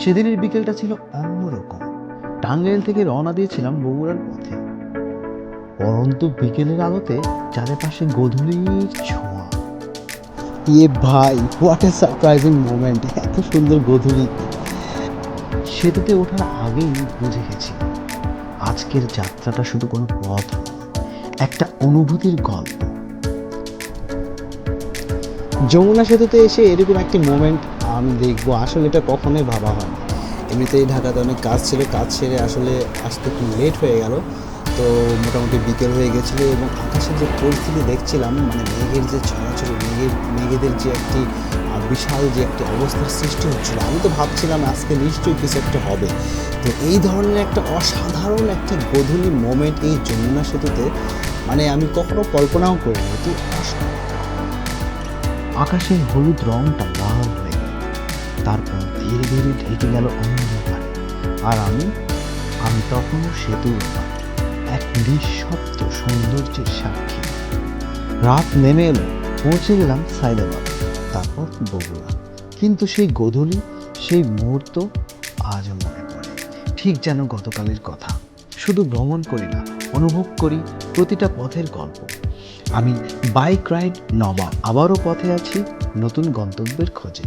সেদিনের বিকেলটা ছিল অন্যরকম। টাঙ্গাইল থেকে রওনা দিয়েছিলাম বগুড়ার পথে। পরন্তু বিকেলের আলোতে চারিপাশে গধূলির ছোঁয়া। ইয়ে ভাই হোয়াট এ সারপ্রাইজিং মোমেন্ট এত সুন্দর গধূলি। সেতুতে ওঠার আগেই বুঝে গেছি, আজকের যাত্রাটা শুধু কোনো পথ একটা অনুভূতির গল্প। যমুনা সেতুতে এসে এরকম একটি মোমেন্ট আমি দেখব। আসলে এটা কখনোই ভাবা হয় না এমনিতেই ঢাকাতে অনেক কাজ ছিল, কাজ ছেড়ে আসলে আসতে একটু লেট হয়ে গেল। তো মোটামুটি বিকেল হয়ে গেছিল এবং আকাশের যে পরিস্থিতি দেখছিলাম মানে মেঘের যে ছড়াছড়ি, মেঘের, মেঘেদের যে একটি বিশাল যে একটি অবস্থার সৃষ্টি হচ্ছিল, আমি তো ভাবছিলাম আজকে নিশ্চয়ই কিছু একটা হবে। তো এই ধরনের একটা অসাধারণ একটা গধূলি মোমেন্ট এই যমুনা সেতুতে মানে আমি কখনো কল্পনাও করিনি। অসাধারণ। আকাশের হলুদ রংটা লাল হয়ে গেল। তারপর ধীরে ধীরে ঢেকে গেল অন্ধকারে। আর আমি আমি তখনও সেতুর এক নিঃশব্দ সৌন্দর্যের সাক্ষী। রাত নেমে এলো, পৌঁছে গেলাম সাইদাবাদ, তারপর বগুড়া। কিন্তু সেই গধূলি, সেই মুহূর্ত আজও মনে পড়ে। ঠিক যেন গতকালের কথা। শুধু ভ্রমণ করি না, অনুভব করি প্রতিটা পথের গল্প। আমি বাইক রাইড নবা আবারও পথে আছি, নতুন গন্তব্যের খোঁজে।